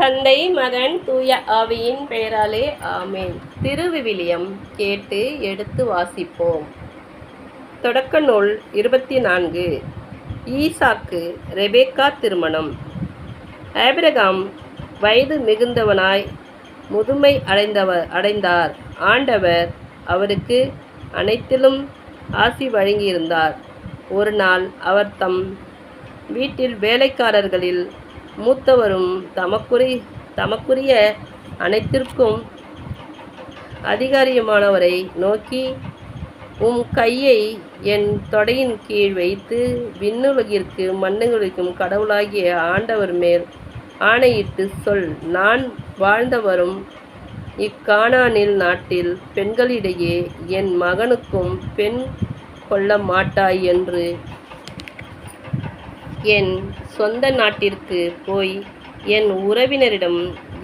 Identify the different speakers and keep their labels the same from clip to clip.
Speaker 1: தந்தை மகன் தூய ஆவியின் பெயராலே ஆமேன். திருவிவிலியம் கேட்டு எடுத்து வாசிப்போம். தொடக்க நூல் இருபத்தி நான்கு. ஈசாக்கு ரெபேக்கா திருமணம். ஆபிரகாம் வயது மிகுந்தவனாய் முதுமை அடைந்தவர் அடைந்தார். ஆண்டவர் அவருக்கு அனைத்திலும் ஆசி வழங்கியிருந்தார். ஒரு நாள் அவர் தம் வீட்டில் வேலைக்காரர்களில் மூத்தவரும் தமக்குரி தமக்குரிய அனைத்திற்கும் அதிகாரியமானவரை நோக்கி உம் கையை என் தொடையின் கீழ் வைத்து விண்ணுலகிற்கு மண்ணுகளுக்கும் கடவுளாகிய ஆண்டவர் மேல் ஆணையிட்டு சொல். நான் வாழ்ந்தவரும் இக்கானானில் நாட்டில் பெண்களிடையே என் மகனுக்கும் பெண் கொள்ள மாட்டாய் என்று என் சொந்த நாட்டிற்கு போய் என் உறவினரிடம்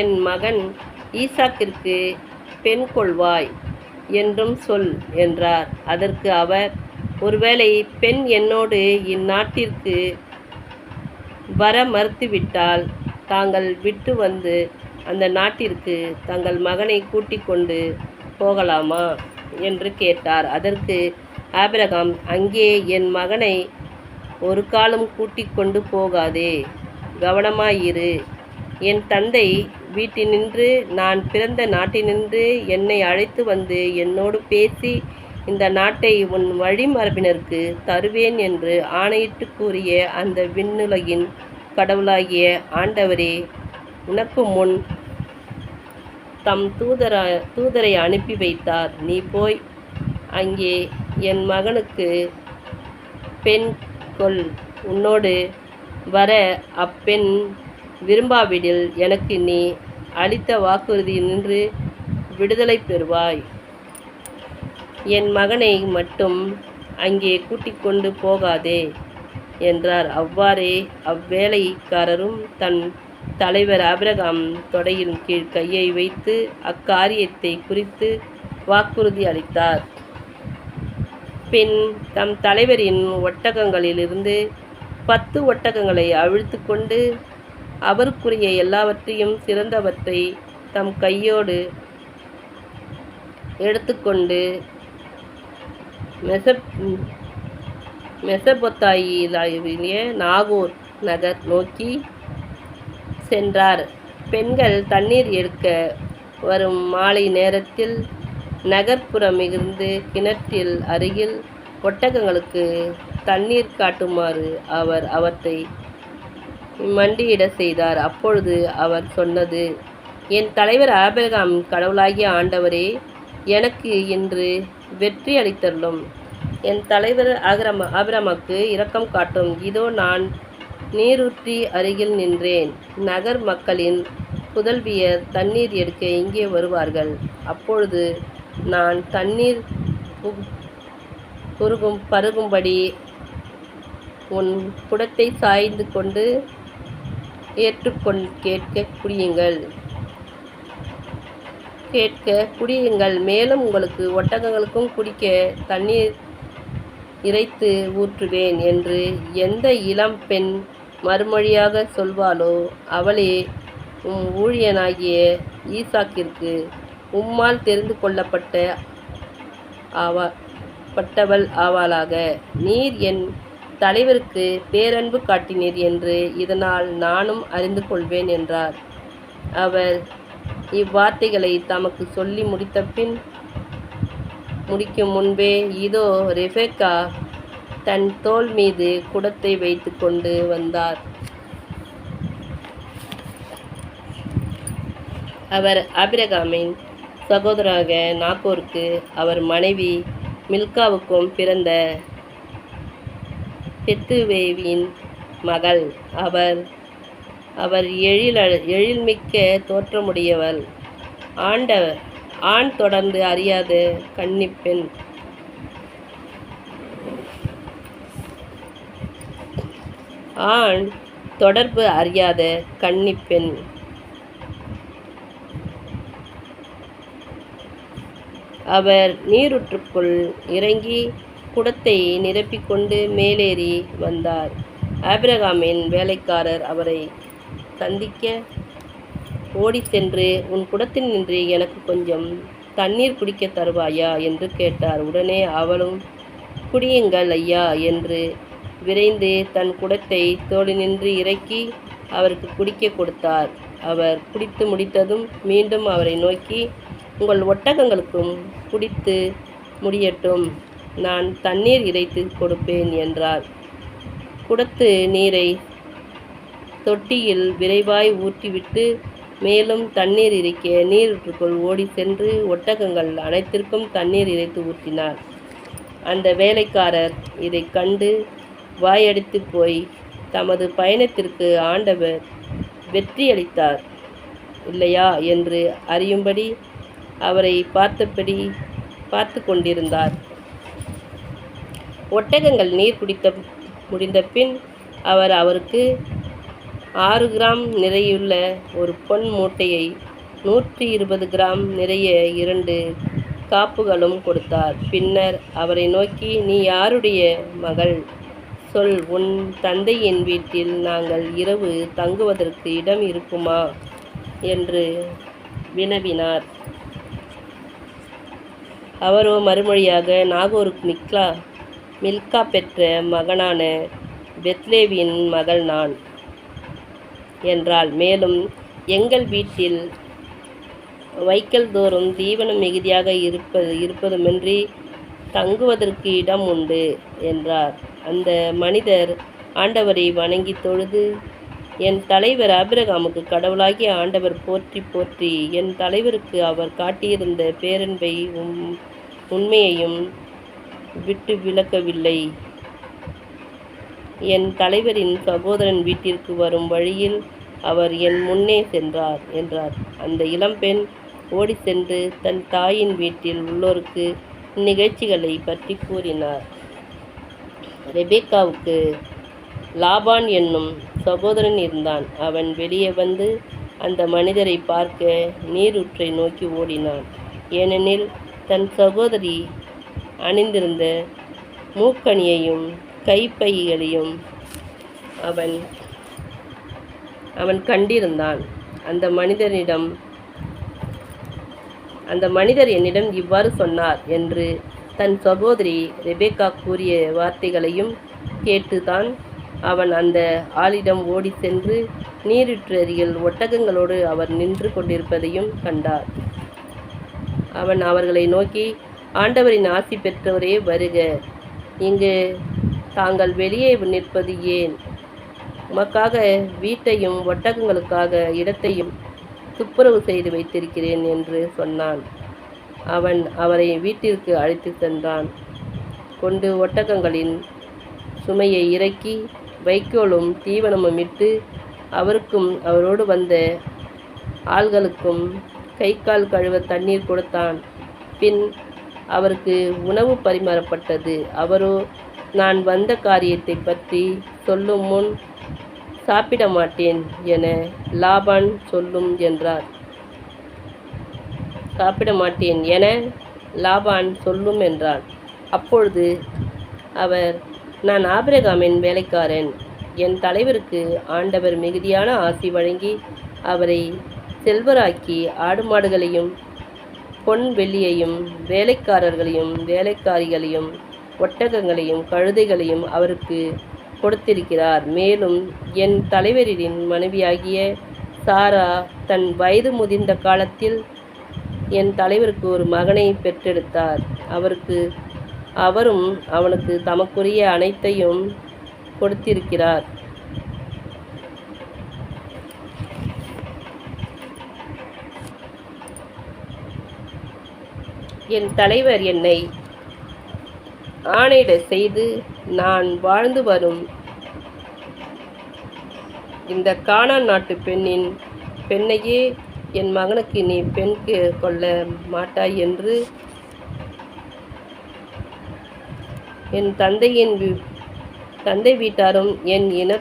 Speaker 1: என் மகன் ஈசாக்கிற்கு பெண் கொள்வாய் என்றும் சொல் என்றார். அதற்கு அவர் ஒருவேளை பெண் என்னோடு இந்நாட்டிற்கு வர மறுத்துவிட்டால் தாங்கள் விட்டு வந்து அந்த நாட்டிற்கு தங்கள் மகனை கூட்டிக் கொண்டு போகலாமா? என்று கேட்டார். அதற்கு ஆபிரகாம் அங்கே என் மகனை ஒரு காலம் கூட்டிக் கொண்டு போகாதே. கவனமாயிரு. என் தந்தை வீட்டினின்று நான் பிறந்த நாட்டினின்று என்னை அழைத்து வந்து என்னோடு பேசி இந்த நாட்டை உன் வழிமரபினருக்கு தருவேன் என்று ஆணையிட்டு கூறிய அந்த விண்ணுலகின் கடவுளாகிய ஆண்டவரே உனக்கு முன் தம் தூதர தூதரை அனுப்பி வைத்தார். நீ போய் அங்கே என் மகனுக்கு பெண் கொள். உன்னோடு வர அப்பெண் விரும்பாவிடில் எனக்கு நீ அளித்த வாக்குறுதி நின்று விடுதலை பெறுவாய். என் மகனை மட்டும் அங்கே கூட்டிக் கொண்டு போகாதே என்றார். அவ்வாறே அவ்வேலைக்காரரும் தன் தலைவர் ஆபிரகாம் தொடையின் கீழ் கையை வைத்து அக்காரியத்தை குறித்து வாக்குறுதி அளித்தார். பின் தம் தலைவரின் ஒட்டகங்களிலிருந்து பத்து ஒட்டகங்களை அவிழ்த்து கொண்டு அவருக்குரிய எல்லாவற்றையும் சிறந்தவற்றை தம் கையோடு எடுத்துக்கொண்டு மெசப் மெசபொத்தாயிலாவிய நாகூர் நகர் நோக்கி சென்றார். பெண்கள் தண்ணீர் எடுக்க வரும் மாலை நேரத்தில் நகர்ப்புறமிருந்து கிணற்றில் அருகில் ஒட்டகங்களுக்கு தண்ணீர் காட்டுமாறு அவர் அவற்றை மண்டியிட செய்தார். அப்பொழுது அவர் சொன்னது என் தலைவர் ஆபிரகாம் கடவுளாகிய ஆண்டவரே எனக்கு இன்று வெற்றி அளித்தள்ளும் என் தலைவர் ஆகிரம ஆபிரமக்கு இரக்கம் காட்டும். இதோ நான் நீரூற்றி அருகில் நின்றேன். நகர் மக்களின் புதல்வியர் தண்ணீர் எடுக்க இங்கே வருவார்கள். அப்பொழுது நான் தண்ணீர் குறுகும் பருகும்படி உன் குடத்தை சாய்ந்து கொண்டு ஏற்றுக்கொண் கேட்க குடியுங்கள். கேட்க குடியுங்கள். மேலும் உங்களுக்கு ஒட்டகங்களுக்கும் குடிக்க தண்ணீர் இறைத்து ஊற்றுவேன் என்று எந்த இளம் பெண் மறுமொழியாக சொல்வாளோ அவளே உம் ஊழியனாகிய ஈசாக்கிற்கு உம்மால் தெரிந்து கொள்ளப்பட்ட ஆவா பட்டவள் ஆவாளாக. நீர் என் தலைவருக்கு பேரன்பு காட்டினீர் என்று இதனால் நானும் அறிந்து கொள்வேன் என்றார். அவர் இவ்வார்த்தைகளை தமக்கு சொல்லி முடித்த பின் முடிக்கும் முன்பே இதோ ரெபேக்கா தன் தோள் மீது குடத்தை வைத்து கொண்டு வந்தார். அவர் அபிரகாமின் சகோதராக நாகோருக்கு அவர் மனைவி மில்காவுக்கும் பிறந்த பெத்துவேவின் மகள். அவர் அவர் எழில் எழில்மிக்க தோற்றமுடையவள். ஆண்டவர் ஆண் தொடர்ந்து அறியாத கன்னிப்பெண். ஆண் தொடர்பு அறியாத கன்னிப்பெண். அவர் நீருற்றுக்குள் இறங்கி குடத்தை நிரப்பிக்கொண்டு மேலேறி வந்தார். ஆபிரகாமின் வேலைக்காரர் அவரை சந்திக்க ஓடி சென்று உன் குடத்தில் நின்று எனக்கு கொஞ்சம் தண்ணீர் குடிக்கத் தருவாயா என்று கேட்டார். உடனே அவளும் குடியுங்கள் ஐயா என்று விரைந்து தன் குடத்தை தோளினின்று இறக்கி அவருக்கு குடிக்க கொடுத்தார். அவர் குடித்து முடித்ததும் மீண்டும் அவரை நோக்கி உங்கள் ஒட்டகங்களுக்கும் குடித்து முடியட்டும். நான் தண்ணீர் இறைத்து கொடுப்பேன் என்றார். குடத்து நீரை தொட்டியில் விரைவாய் ஊற்றிவிட்டு மேலும் தண்ணீர் இறைக்க நீருற்றுக்குள் ஓடி சென்று ஒட்டகங்கள் அனைத்திற்கும் தண்ணீர் இறைத்து ஊற்றினார். அந்த வேலைக்காரர் இதை கண்டு வாயடித்து போய் தமது பயணத்திற்கு ஆண்டவர் வெற்றியளித்தார். இல்லையா? என்று அறியும்படி அவரை பார்த்தபடி பார்த்து கொண்டிருந்தார். ஒட்டகங்கள் நீர் குடித்த முடிந்த பின் அவர் அவருக்கு ஆறு கிராம் நிறையுள்ள ஒரு பொன் மூட்டையை நூற்றி இருபது கிராம் நிறைய இரண்டு காப்புகளும் கொடுத்தார். பின்னர் அவரை நோக்கி நீ யாருடைய மகள்? சொல் உன் தந்தையின் வீட்டில் நாங்கள் இரவு தங்குவதற்கு இடம் இருக்குமா என்று வினவினார். அவரோ மறுமொழியாக நாகூர் மிக்லா மில்கா பெற்ற மகனான பெத்லேவின் மகள் நான் என்றாள். மேலும் எங்கள் வீட்டில் வைக்கல் தோறும் தீவனம் மிகுதியாக இருப்பது இருப்பதுமின்றி தங்குவதற்கு இடம் உண்டு என்றார். அந்த மனிதர் ஆண்டவரை வணங்கி தொழுது என் தலைவர் ஆபிரகாமுக்கு கடவுளாகிய ஆண்டவர் போற்றி போற்றி. என் தலைவருக்கு அவர் காட்டியிருந்த பேரன்பை உம் உண்மையையும் விட்டு விளக்கவில்லை என் தலைவரின் சகோதரன் வீட்டிற்கு வரும் வழியில் அவர் என் முன்னே சென்றார் என்றார். அந்த இளம்பெண் ஓடி சென்று தன் தாயின் வீட்டில் உள்ளோருக்கு நிகழ்ச்சிகளை பற்றி கூறினார். ரெபேக்காவுக்கு லாபான் என்னும் சகோதரன் இருந்தான். அவன் வெளியே வந்து அந்த மனிதரை பார்க்க நீரூற்றை நோக்கி ஓடினான். ஏனெனில் தன் சகோதரி அணிந்திருந்த மூக்கணியையும் கைப்பைகளையும் அவன் அவன் கண்டிருந்தான். அந்த மனிதனிடம் அந்த மனிதர் என்னிடம் இவ்வாறு சொன்னார் என்று தன் சகோதரி ரெபேக்கா கூறிய வார்த்தைகளையும் கேட்டுதான் அவன் அந்த ஆளிடம் ஓடி சென்று நீரூற்றருகில் ஒட்டகங்களோடு அவர் நின்று கொண்டிருப்பதையும் கண்டார். அவன் அவர்களை நோக்கி ஆண்டவரின் ஆசி பெற்றவரே வருக. இங்கு தாங்கள் வெளியே நிற்பது ஏன்? உமக்காக வீட்டையும் ஒட்டகங்களுக்காக இடத்தையும் துப்புரவு செய்து வைத்திருக்கிறேன் என்று சொன்னான். அவன் அவரை வீட்டிற்கு அழைத்து சென்றான். கொண்டு ஒட்டகங்களின் சுமையை இறக்கி வைக்கோலும் தீவனமும் இட்டு அவருக்கும் அவரோடு வந்த ஆள்களுக்கும் கை கால் கழுவ தண்ணீர் கொடுத்தான். பின் அவருக்கு உணவு பரிமாறப்பட்டது. அவரோ நான் வந்த காரியத்தை பற்றி சொல்லும் முன் சாப்பிட மாட்டேன் என லாபான் சொல்லும் என்றார். சாப்பிட மாட்டேன் என லாபான் சொல்லும் என்றார். அப்பொழுது அவர் நான் ஆபிரகாமின் வேலைக்காரன். என் தலைவருக்கு ஆண்டவர் மிகுதியான ஆசி வழங்கி அவரை செல்வராக்கி ஆடு மாடுகளையும் பொன் வெள்ளியையும் வேலைக்காரர்களையும் வேலைக்காரிகளையும் ஒட்டகங்களையும் கழுதைகளையும் அவருக்கு கொடுத்திருக்கிறார். மேலும் என் தலைவரின் மனைவியாகிய சாரா தன் வயது முதிர்ந்த காலத்தில் என் தலைவருக்கு ஒரு மகனை பெற்றெடுத்தார். அவருக்கு அவரும் அவனுக்கு தமக்குரிய அனைத்தையும் கொடுத்திருக்கிறார். என் தலைவர் என்னை ஆணையிட செய்து நான் வாழ்ந்து வரும் இந்த காணா நாட்டு பெண்ணின் பெண்ணையே என் மகனுக்கு நீ பெண் கொள்ள மாட்டாய் என்று என் தந்தையின் தந்தை வீட்டாரும் என் இன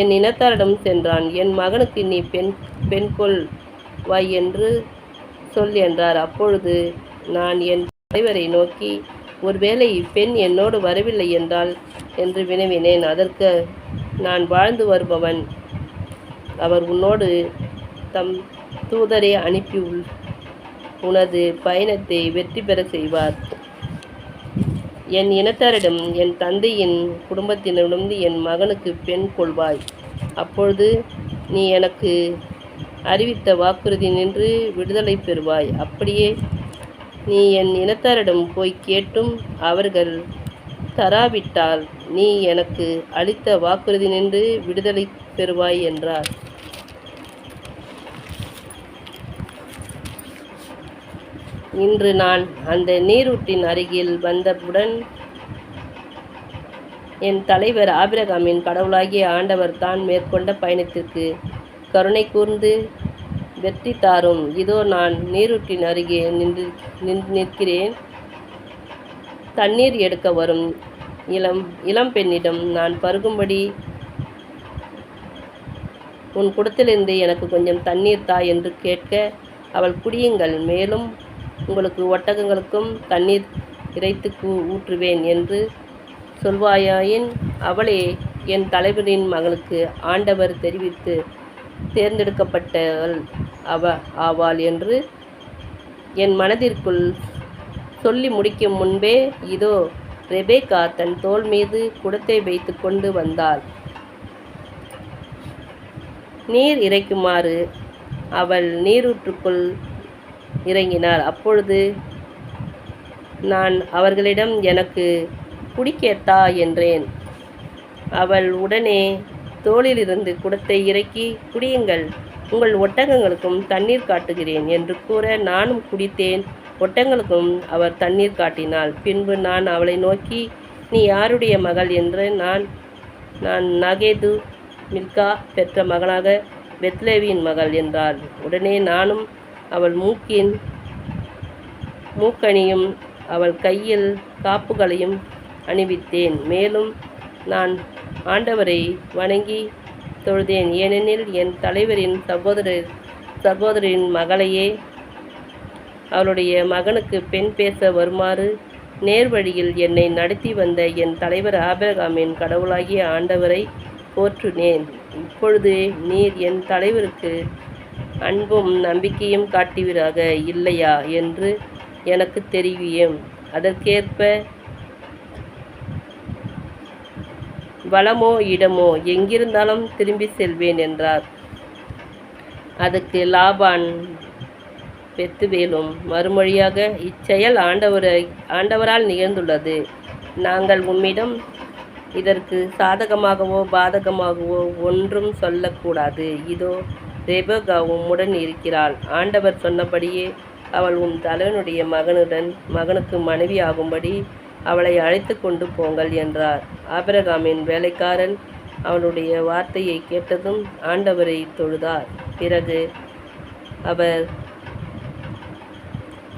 Speaker 1: என் இனத்தாரிடம் சென்றான். என் மகனுக்கு நீ பெண் பெண் கொள் வாய் என்று சொல் என்றார். அப்பொழுது நான் என் தலைவரை நோக்கி ஒருவேளை பெண் என்னோடு வரவில்லை என்றால் என்று வினவினேன். அதற்கு நான் வாழ்ந்து வருபவன். அவர் உன்னோடு தம் தூதரை அனுப்பி உள் உனது பயணத்தை வெற்றி பெற செய்வார். என் இனத்தாரிடம் என் தந்தையின் குடும்பத்தினரிடம் என் மகனுக்கு பெண் கொள்வாய். அப்பொழுது நீ எனக்கு அறிவித்த வாக்குறுதி நின்று விடுதலை பெறுவாய். அப்படியே நீ என் இனத்தாரிடம் போய் கேட்டும் அவர்கள் தராவிட்டால் நீ எனக்கு அளித்த வாக்குறுதி நின்று விடுதலை பெறுவாய் என்றார். இன்று நான் அந்த நீரூற்றின் அருகில் வந்தவுடன் என் தலைவர் ஆபிரகாமின் கடவுளாகிய ஆண்டவர் தான் மேற்கொண்ட பயணத்திற்கு கருணை கூர்ந்து வெற்றி தாரும். இதோ நான் நீரூற்றின் அருகே நின்று நிற்கிறேன். தண்ணீர் எடுக்க வரும் இளம் இளம் பெண்ணிடம் நான் பருகும்படி உன் குடத்திலிருந்து எனக்கு கொஞ்சம் தண்ணீர் தா என்று கேட்க அவள் குடியுங்கள். மேலும் உங்களுக்கு ஒட்டகங்களுக்கும் தண்ணீர் இறைத்து ஊற்றுவேன் என்று சொல்வாயாயின் அவளே என் தலைவரின் மகளுக்கு ஆண்டவர் தெரிவித்து தேர்ந்தெடுக்கப்பட்டவள் அவ ஆவாள் என்று என் மனதிற்குள் சொல்லி முடிக்கும் முன்பே இதோ ரெபேக்கா தன் தோள் மீது குடத்தை வைத்து கொண்டு வந்தாள். நீர் இறைக்குமாறு அவள் நீரூற்றுக்குள் இறங்கினார். அப்பொழுது நான் அவர்களிடம் எனக்கு குடிக்கேத்தா என்றேன். அவள் உடனே தோளிலிருந்து குடத்தை இறக்கி குடியுங்கள். உங்கள் ஒட்டகங்களுக்கும் தண்ணீர் காட்டுகிறேன் என்று கூற நானும் குடித்தேன். ஒட்டகங்களுக்கும் அவர் தண்ணீர் காட்டினாள் பின்பு நான் அவளை நோக்கி நீ யாருடைய மகள்? என்று நான் நான் நகேது மில்கா பெற்ற மகனாக பெத்லேவியின் மகள் என்றார் உடனே நானும் அவள் மூக்கின் மூக்கணியும் அவள் கையில் காப்புகளையும் அணிவித்தேன். மேலும் நான் ஆண்டவரை வணங்கி தொழுதேன். ஏனெனில் என் தலைவரின் சகோதரர் சகோதரின் மகளையே அவளுடைய மகனுக்கு பெண் பேச வருமாறு நேர்வழியில் என்னை நடத்தி வந்த என் தலைவர் ஆபிரகாமின் கடவுளாகிய ஆண்டவரை போற்றுனேன். இப்பொழுது நீர் என் தலைவருக்கு அன்பும் நம்பிக்கையும் காட்டுவீராக இல்லையா என்று எனக்கு தெரிவியும். அதற்கேற்ப வளமோ இடமோ எங்கிருந்தாலும் திரும்பி செல்வேன் என்றார். அதுக்கு லாபான் பெத்துவேலும் மறுமொழியாக இச்செயல் ஆண்டவரை ஆண்டவரால் நிகழ்ந்துள்ளது. நாங்கள் உம்மிடம் இதற்கு சாதகமாகவோ பாதகமாகவோ ஒன்றும் சொல்லக்கூடாது. இதோ ரெபேக்கா உம்முடன் இருக்கிறாள். ஆண்டவர் சொன்னபடியே அவள் உன் தலைவனுடைய மகனுடன் மகனுக்கு மனைவி ஆகும்படி அவளை அழைத்து கொண்டு போங்கள் என்றார். ஆபிரகாமின் வேலைக்காரன் அவனுடைய வார்த்தையை கேட்டதும் ஆண்டவரை தொழுதார். பிறகு அவர்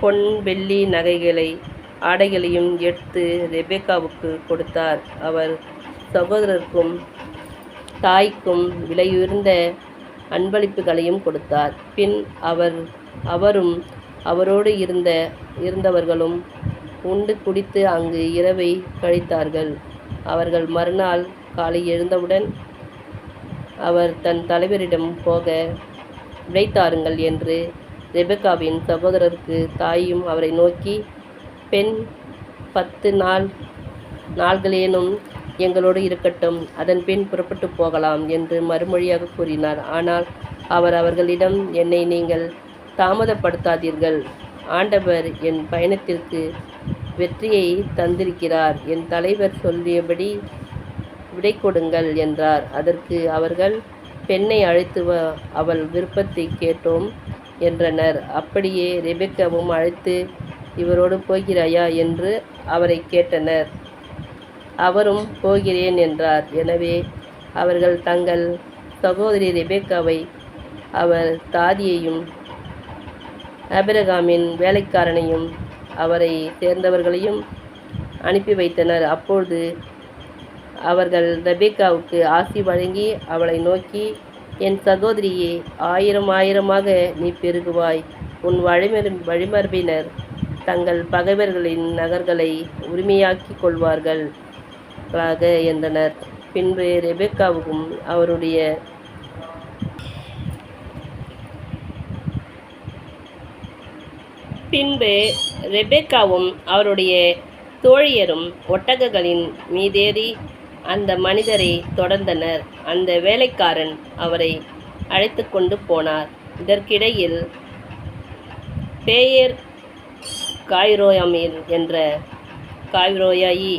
Speaker 1: பொன் வெள்ளி நகைகளை ஆடைகளையும் எடுத்து ரெபேக்காவுக்கு கொடுத்தார். அவர் சகோதரருக்கும் தாய்க்கும் விலையுயர்ந்த அன்பளிப்புகளையும் கொடுத்தார். பின் அவர் அவரும் அவரோடு இருந்த இருந்தவர்களும் உண்டு குடித்து அங்கு இரவை கழித்தார்கள். அவர்கள் மறுநாள் காலை எழுந்தவுடன் அவர் தன் தலைவரிடம் போக விடைத்தாருங்கள் என்று ரெபெக்காவின் சகோதரருக்கு தாயும் அவரை நோக்கி பெண் பத்து நாள் நாள்களேனும் எங்களோடு இருக்கட்டும் அதன் பின் புறப்பட்டு போகலாம் என்று மறுமொழியாக கூறினார். ஆனால் அவர் அவர்களிடம் என்னை நீங்கள் தாமதப்படுத்தாதீர்கள். ஆண்டவர் என் பயணத்திற்கு வெற்றியை தந்திருக்கிறார். என் தலைவர் சொல்லியபடி விடை கொடுங்கள் என்றார். அதற்கு அவர்கள் பெண்ணை அழைத்து வா அவள் விருப்பத்தை கேட்டோம் என்றனர். அப்படியே ரெபெக்காவும் அழைத்து இவரோடு போகிறாயா? என்று அவரை கேட்டனர். அவரும் போகிறேன் என்றார். எனவே அவர்கள் தங்கள் சகோதரி ரெபேக்காவை அவர் தாதியையும் அபிரகாமின் வேலைக்காரனையும் அவரை சேர்ந்தவர்களையும் அனுப்பி வைத்தனர். அப்பொழுது அவர்கள் ரெபேக்காவுக்கு ஆசி வழங்கி அவளை நோக்கி என் சகோதரியே ஆயிரம் ஆயிரமாக நீ பெருகுவாய். உன் வழிமர் வழிமரபினர் தங்கள் பகைவர்களின் நகர்களை உரிமையாக்கிக் கொள்வார்கள். மகளாக என்றனர். பின்பு ரெபெக்காவுக்கும் அவருடைய பின்பு ரெபெக்காவும் அவருடைய தோழியரும் ஒட்டகங்களின் மீதேறி அந்த மனிதரை தொடர்ந்தனர். அந்த வேலைக்காரன் அவரை அழைத்து கொண்டு போனார். இதற்கிடையில் பேயர் காய்ரோயாமீர் என்ற காய்ரோயாயி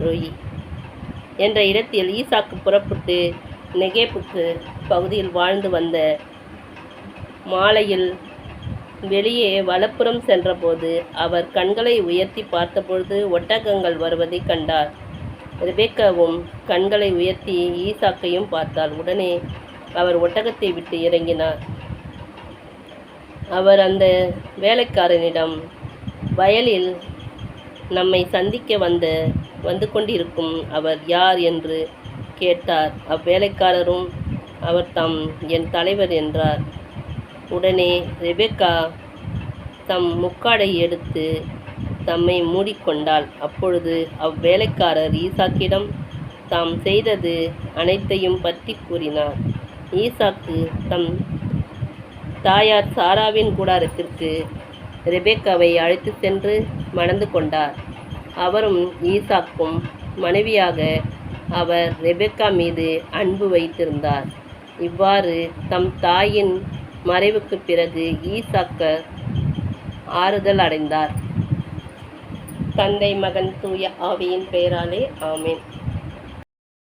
Speaker 1: ரோயி என்ற இடத்தில் ஈசாக்கு புறப்பட்டு நெகேப்புக்கு பகுதியில் வாழ்ந்து வந்த மாலையில் வெளியே வலப்புறம் சென்றபோது அவர் கண்களை உயர்த்தி பார்த்தபொழுது ஒட்டகங்கள் வருவதைக் கண்டார். ரிபேக்காவும் கண்களை உயர்த்தி ஈசாக்கையும் பார்த்தாள். உடனே அவர் ஒட்டகத்தை விட்டு இறங்கினார். அவர் அந்த வேலைக்காரனிடம் வயலில் நம்மை சந்திக்க வந்த வந்து கொண்டிருக்கும். அவர் யார் என்று கேட்டார். அவ்வேலைக்காரரும் அவர் தம் என் தலைவர் என்றார். உடனே ரெபெக்கா தம் முக்காடை எடுத்து தம்மை மூடிக்கொண்டாள். அப்பொழுது அவ்வேலைக்காரர் ஈசாக்கிடம் தாம் செய்தது அனைத்தையும் பற்றி கூறினார். ஈசாக்கு தம் தாயார் சாராவின் கூடாரத்திற்கு ரெபேக்காவை அழைத்து சென்று மணந்து கொண்டார். அவரும் ஈசாக்கும் மனைவியாக அவர் ரெபெக்கா மீது அன்பு வைத்திருந்தார். இவ்வாறு தம் தாயின் மறைவுக்குப் பிறகு ஈசாக்கர் ஆறுதல் அடைந்தார். தந்தை மகன் தூய ஆவியின் பெயராலே ஆமேன்.